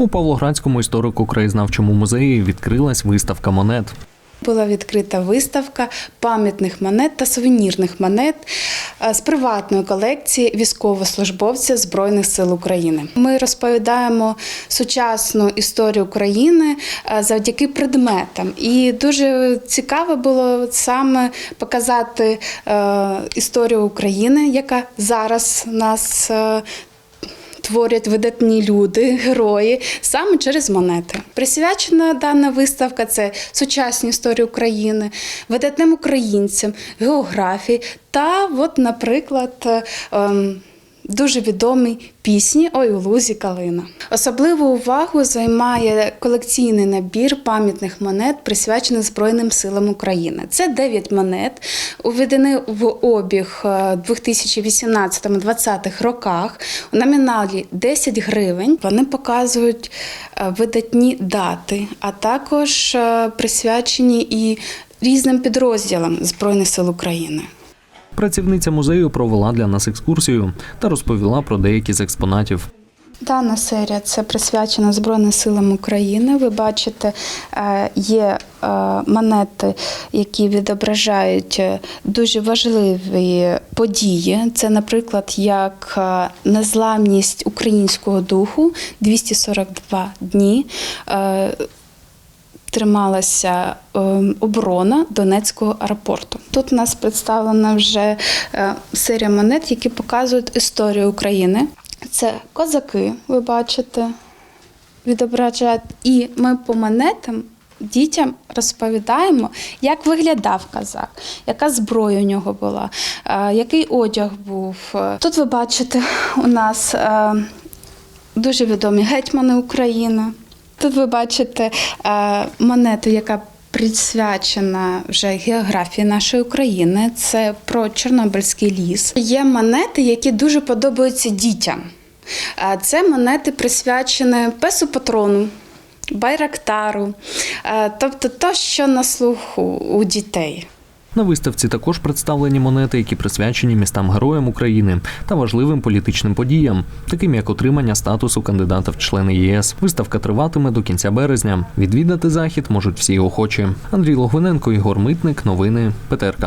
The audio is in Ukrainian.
У Павлоградському історико-краєзнавчому музеї відкрилась виставка монет. Була відкрита виставка пам'ятних монет та сувенірних монет е, з приватної колекції військовослужбовця Збройних сил України. Ми розповідаємо сучасну історію України е, завдяки предметам. І дуже цікаво було саме показати е, історію України, яка зараз нас. Творять видатні люди, герої саме через монети. Присвячена дана виставка це сучасні історії України, видатним українцям, географії та, от, наприклад, ем, дуже відомі пісні Ой у лузі калина. Особливу увагу займає колекційний набір пам'ятних монет, присвячених Збройним силам України. Це 9 монет, уведені в обіг е, 2018-2020 роках у номіналі 10 гривень. Вони показують е, видатні дати, а також е, присвячені і різним підрозділам Збройних сил України. Працівниця музею провела для нас екскурсію та розповіла про деякі з експонатів. Дана серія це присвячена Збройним силам України. Ви бачите, е, є е, монети, які відображають е, дуже важливі події. Це, наприклад, як незламність українського духу 242 дні. Трималася е, оборона Донецького аеропорту. Тут у нас представлена вже е, серія монет, які показують історію України. Це козаки, ви бачите, відображають. І ми по монетам дітям розповідаємо, як виглядав козак, яка зброя у нього була, е, який одяг був. Тут ви бачите у нас е, дуже відомі гетьмани України. Тут ви бачите е, монету, яка присвячена вже географії нашої України. Це про Чорнобильський ліс. Є монети, які дуже подобаються дітям. Е, Це монети присвячені песу патрону. Байрактару, Е, тобто то, що на слуху у дітей. На виставці також представлені монети, які присвячені містам героям України та важливим політичним подіям, таким як отримання статусу кандидата в члени ЄС. Виставка триватиме до кінця березня. Відвідати захід можуть всі охочі. Андрій Логвиненко, Ігор Митник. Новини ПТРК.